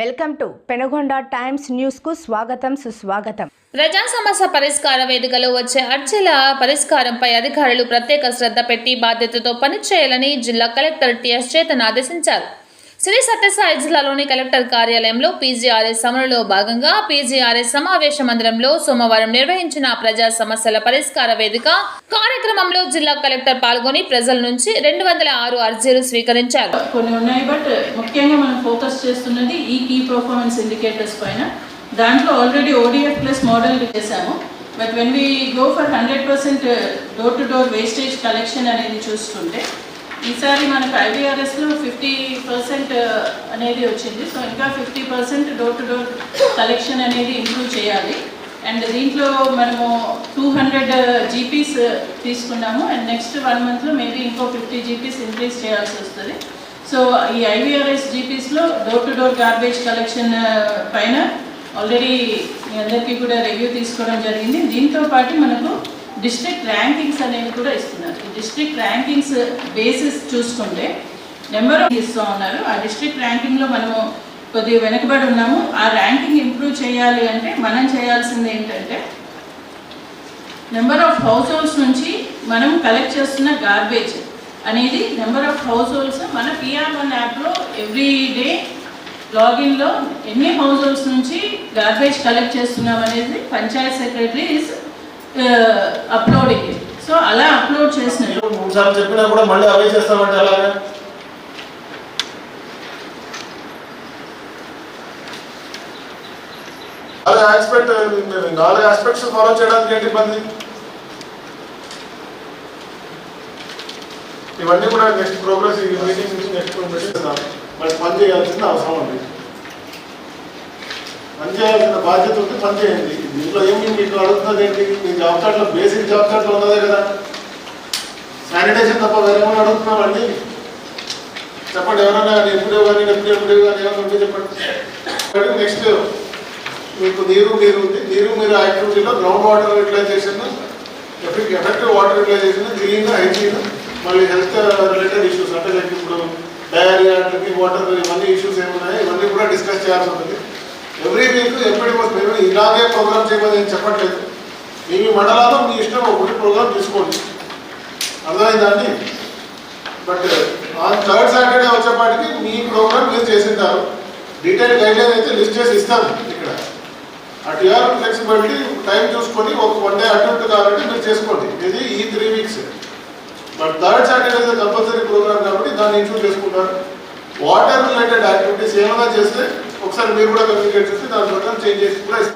Welcome to Penagonda times న్యూస్కు స్వాగతం సుస్వాగతం. ప్రజా సమస్య పరిష్కార వేదికలో వచ్చే అర్జీల పరిష్కారంపై అధికారులు ప్రత్యేక శ్రద్ధ పెట్టి బాధ్యతతో పనిచేయాలని జిల్లా కలెక్టర్ టిఎస్ చేతన్ ఆదేశించారు శ్రీ సత్యసాయి జిల్లాలోని కలెక్టర్ కార్యాలయంలో పీజీఆర్ఎస్ అమలులో భాగంగా పీజీఆర్ఎస్ సమావేశ మందిరంలో సోమవారం నిర్వహించిన ప్రజా సమస్యల పరిష్కార వేదిక కార్యక్రమంలో జిల్లా కలెక్టర్ పాల్గొని ప్రజల నుంచి రెండు వందల ఆరు అర్జీలు స్వీకరించారు. కొన్ని ఉన్నాయి బట్ ముఖ్యంగా మనం ఫోకస్ చేస్తున్నది ఈ కీ పర్ఫార్మెన్స్ ఇండికేటర్స్ పైన. దాంట్లో ఆల్రెడీ ఓడిఎఫ్ ప్లస్ మోడల్ చేశాము. But when we go for hundred percent door to door wastage collection అనేది చూస్తుంటే ఈసారి మనకు ఐబీఆర్ఎస్లో ఫిఫ్టీ పర్సెంట్ అనేది వచ్చింది. సో ఇంకా fifty percent door to door collection అనేది ఇంప్రూవ్ చేయాలి. అండ్ దీంట్లో మనము టూ హండ్రెడ్ జీపీస్ తీసుకున్నాము. అండ్ నెక్స్ట్ వన్ మంత్లో మేబీ ఇంకో ఫిఫ్టీ జీపీస్ ఇంక్రీజ్ చేయాల్సి వస్తుంది. సో ఈ IVRS జీపీస్లో door to door garbage collection పైన ఆల్రెడీ మీ అందరికీ కూడా రివ్యూ తీసుకోవడం జరిగింది. దీంతో పాటు మనకు డిస్ట్రిక్ట్ ర్యాంకింగ్స్ అనేవి కూడా ఇస్తున్నారు. ఈ డిస్ట్రిక్ట్ ర్యాంకింగ్స్ బేసిస్ చూసుకుంటే నెంబర్ ఆఫ్ ఇస్తూ ఉన్నారు. ఆ డిస్ట్రిక్ట్ ర్యాంకింగ్లో మనము కొద్దిగా వెనకబడి ఉన్నాము. ఆ ర్యాంకింగ్ ఇంప్రూవ్ చేయాలి అంటే మనం చేయాల్సింది ఏంటంటే నెంబర్ ఆఫ్ హౌస్ హోల్డ్స్ నుంచి మనం కలెక్ట్ చేస్తున్న గార్బేజ్ అనేది నెంబర్ ఆఫ్ హౌస్ హోల్డ్స్ మన పిఆర్ వన్ యాప్లో ఎవ్రీ డే లాగిన్లో ఎన్ని హౌస్ హోల్డ్స్ నుంచి గార్బేజ్ కలెక్ట్ చేస్తున్నాం అనేది panchayat secretary is uploading so అలా అప్లోడ్ చేసిన మూడు సార్లు చెప్పినా కూడా మళ్ళీ అవే చేస్తామంటే అలాగా అదే ఆస్పెక్ట్ నాలుగు ఆస్పెక్ట్స్ ఫాలో చేయడానికి ఏంటి ఇబ్బంది? ఇవన్నీ కూడా నెక్స్ట్ ప్రోగ్రెస్ ఈ మీటింగ్ నుంచి నెక్స్ట్ మీటింగ్ మరి పని చేయాల్సిన అవసరం ఉంది. బాధ్యత ఉంటే పని చేయండి దీంట్లో ఏమి మీకు అడుగుతున్నది ఏంటి? మీ జాబ్ కార్డులో బేసిక్ జాబ్ కార్డులో ఉన్నదే కదా. శానిటేషన్ తప్ప వేరే ఏమైనా అడుగుతున్నామండి చెప్పండి ఎవరైనా ఎప్పుడో కానీ ఎప్పుడు ఎప్పుడు కానీ ఏమైనా ఉంటే చెప్పండి. నెక్స్ట్ మీకు నీరు మీరు ఉంది. నీరు మీరు యాక్టివిటీలో ground water utilization effective water utilization clean hygiene మళ్ళీ హెల్త్ రిలేటెడ్ ఇష్యూస్ అంటే లైక్ ఇప్పుడు డయారియా డ్రింకింగ్ వాటర్ ఇవన్నీ ఇష్యూస్ ఏమున్నాయి ఇవన్నీ కూడా డిస్కస్ చేయాల్సి ఉంటుంది. ఎవ్రీ వీక్ ఎప్పటి మీరు ఇలాగే ప్రోగ్రామ్ చేయమని నేను చెప్పట్లేదు. మీ మండలాలు మీ ఇష్టం ఒకటి ప్రోగ్రామ్ తీసుకోండి. అర్థమైందండి బట్ ఆన్ థర్డ్ సాటర్డే వచ్చేపాటికి మీ ప్రోగ్రామ్ మీరు చేసింటారు. డీటెయిల్ గైడ్లైన్ అయితే లిస్ట్ చేసి ఇస్తాను ఇక్కడ. అటు యూఆర్ ఫ్లెక్సిబిలిటీ టైం చూసుకొని ఒక వన్ డే అటెంప్ట్ కాబట్టి మీరు చేసుకోండి. ఇది ఈ three weeks. But third Saturday compulsory programme కాబట్టి దాన్ని ఇంక్లూడ్ చేసుకుంటారు. వాటర్ రిలేటెడ్ యాక్టివిటీస్ ఏమైనా చేస్తే ఒకసారి మీరు కూడా కమ్యూనికేట్ చేస్తే దాని ప్రకారం చేంజ్ చేసి కూడా ఇస్తాం.